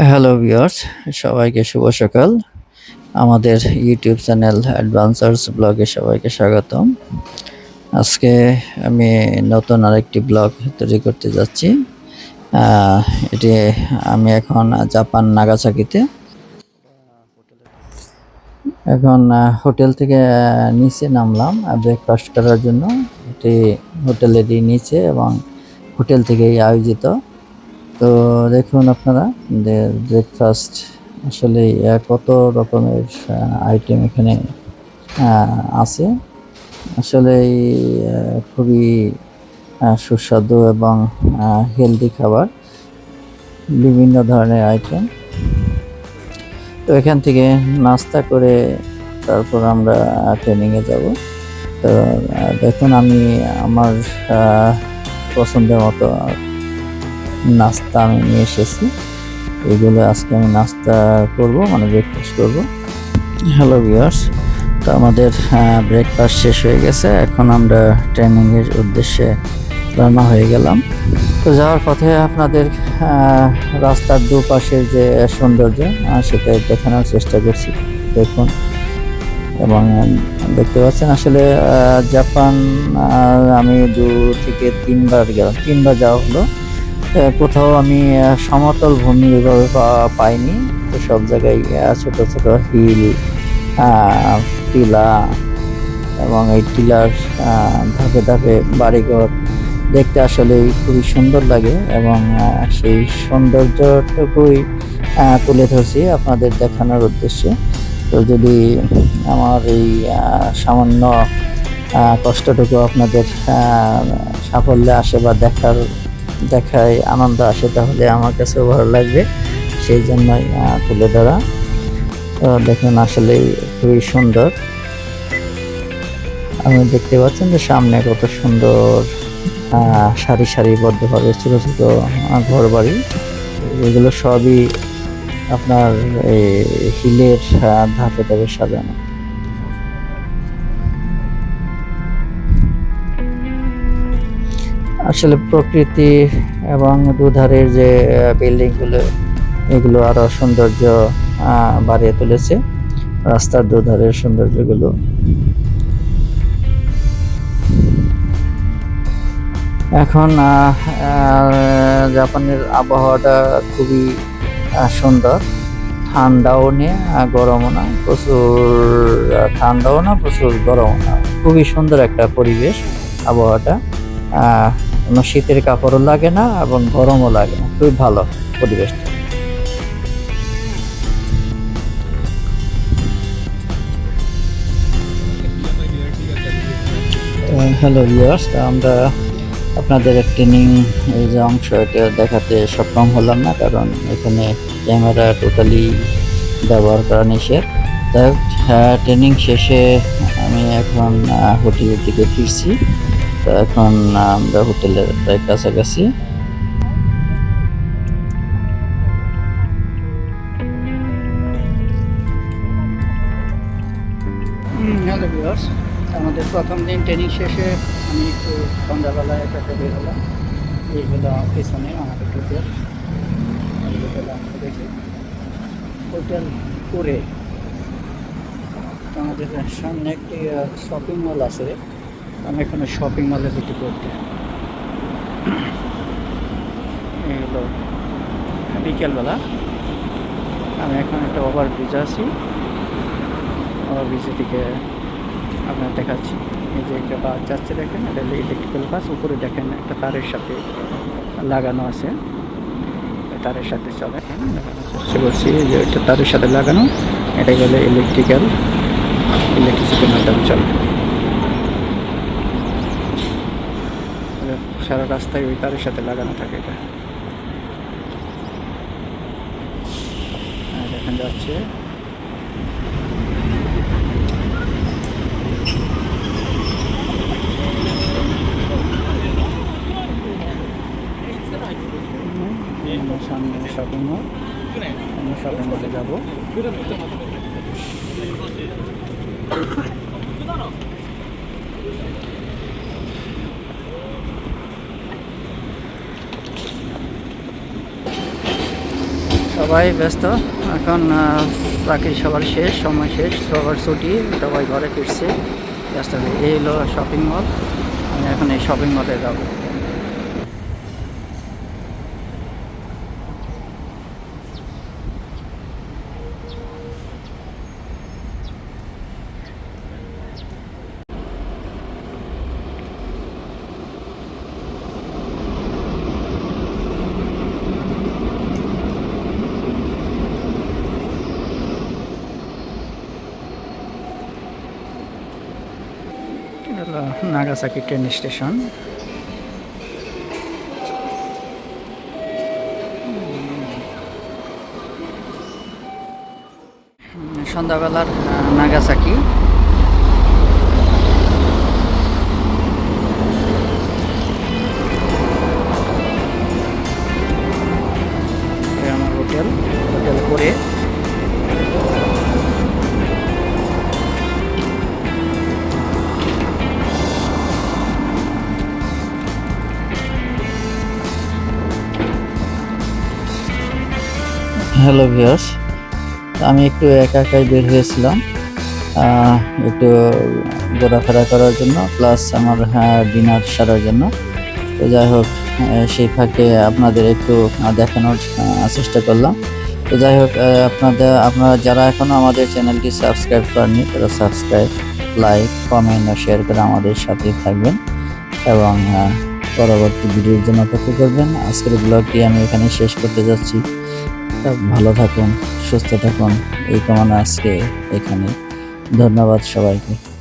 Hello viewers সবাইকে শুভ সকাল। আমাদের ইউটিউব চ্যানেল অ্যাডভান্সার্স ব্লগে সবাইকে স্বাগতম। আজকে আমি নতুন আরেকটি ব্লগ তৈরি করতে যাচ্ছি। এটি আমি এখন জাপান নাগাসাকিতে। এখন হোটেল থেকে নিচে নামলাম ব্রেকফাস্ট করার জন্য। এটি হোটেলেরই নিচে এবং হোটেল থেকেই আয়োজিত। তো দেখুন আপনারা, যে ব্রেকফাস্ট আসলে কত রকমের আইটেম এখানে আছে। আসলে খুবই সুস্বাদু এবং হেলদি খাবার, বিভিন্ন ধরনের আইটেম তো এখান থেকে নাস্তা করে তারপর আমরা ট্রেনিংয়ে যাব। তো দেখুন আমি আমার পছন্দের মতো নাস্তা আমি নিয়ে এসেছি। এগুলো আজকে আমি নাস্তা করব মানে ব্রেকফাস্ট করব। হ্যালো ভিউয়ার্স তো আমাদের ব্রেকফাস্ট শেষ হয়ে গেছে। এখন আমরা ট্রেনিংয়ের উদ্দেশ্যে রওনা হয়ে গেলাম। তো যাওয়ার পথে আপনাদের রাস্তার দুপাশের যে সৌন্দর্য সেটা দেখানোর চেষ্টা করছি। দেখুন। এবং দেখতে পাচ্ছেন আসলে জাপান আমি দু থেকে তিনবার গেলাম। তিনবার যাওয়া হলো। কোথাও আমি সমতল ভূমি এভাবে পাইনি। তো সব জায়গায় ছোট ছোট হিল টিলা এবং এই টিলার ধাপে ধাপে বাড়িঘর দেখতে আসলে খুবই সুন্দর লাগে এবং সেই সৌন্দর্যটুকুই তুলে ধরছি আপনাদের দেখানোর উদ্দেশ্যে। তো যদি আমার এই সামান্য কষ্টটুকু আপনাদের সাফল্যে আসে বা দেখার দেখায় আনন্দ আসে, তাহলে আমার কাছেও ভালো লাগবে। সেই জন্যই তুলে ধরা। দেখুন, আসলে খুবই সুন্দর। আপনি দেখতে পাচ্ছেন যে সামনে কত সুন্দর সারি সারিবদ্ধভাবে ছোট ছোট ঘর বাড়ি এগুলো সবই আপনার এই হিলের ধাপে ধাপে সাজানো। আসলে প্রকৃতি এবং দুধারের যে বিল্ডিংগুলো, এগুলো আরও সৌন্দর্য বাড়িয়ে তুলেছে। রাস্তার দুধারের সৌন্দর্যগুলো। এখন জাপানের আবহাওয়াটা খুবই সুন্দর। ঠান্ডাও নেই গরমও না, প্রচুর ঠান্ডাও না, প্রচুর গরমও না। খুবই সুন্দর একটা পরিবেশ আবহাওয়াটা। কোনো শীতের কাপড়ও লাগে না এবং গরমও লাগে না। খুবই ভালো পরিবেশটা হ্যালো ভিউয়ার্স আমরা আপনাদের ট্রেনিং এই যে অংশ এটা দেখাতে সক্ষম হলাম না কারণ এখানে ক্যামেরা টোটালি ব্যবহার করা নিষেধ। হোক হ্যাঁ, ট্রেনিং শেষে আমি এখন হোটেলের দিকে ফিরছি। তো এখন আমরা হোটেলের প্রায় কাছাকাছি। আমাদের প্রথম দিন ট্রেনিং শেষে আমি একটু সন্ধ্যাবেলায় একটা বের হলাম এই হলো পেছনে আমাদের হোটেল হোটেল আমরা দেখি হোটেল করে আমাদের সামনে একটি শপিং মল আছে। আমি এখানে শপিং মলে যেটি করতে। এই হলো বিকেলবেলা। আমি এখন একটা ওভার ব্রিজ আছি। ওভার ব্রিজের দিকে আপনার দেখাচ্ছি। এই যে একটা বাস যাচ্ছে দেখেন, এটা হলো ইলেকট্রিক্যাল বাস। উপরে দেখেন একটা তারের সাথে লাগানো আছে। তারের সাথে চলে। চেষ্টা করছি যে একটা তারের সাথে লাগানো। এটা গেলে ইলেকট্রিক্যাল ইলেকট্রিসিটির মাধ্যমে চলে এটা সারা রাস্তায় ওই তারের সাথে লাগানো থাকে এটা। এখন যাচ্ছে। যাব। সবাই ব্যস্ত। এখন চাকরি সবার শেষ, সময় শেষ, সবার ছুটি, সবাই ঘরে ফিরছে। ব্যস্ত এই হলো শপিং মল আমি এখন এই শপিং মলে যাব। নাগাসাকি ট্রেন স্টেশন সন্ধ্যাবেলার নাগাসাকি আমার হোটেল হোটেল করে। হ্যালো ভিউয়ার্স আমি একটু একা একাই বের হয়েছিলাম একটু ঘোরাফেরা করার জন্য প্লাস আমার ডিনার সারার জন্য। তো যাই হোক সেই ফাঁকে আপনাদের একটু দেখানোর চেষ্টা করলাম। তো যাই হোক আপনাদের, আপনারা যারা এখনও আমাদের চ্যানেলটি সাবস্ক্রাইব করেননি, তারা সাবস্ক্রাইব লাইক কমেন্ট ও শেয়ার করে আমাদের সাথে থাকবেন। এবং পরবর্তী ভিডিওর জন্য অপেক্ষা করবেন। আজকের ব্লগটি আমি এখানে শেষ করতে যাচ্ছি। ভালো থাকুন সুস্থ থাকুন। এই কামনা আজকে এখানে। ধন্যবাদ সবাইকে।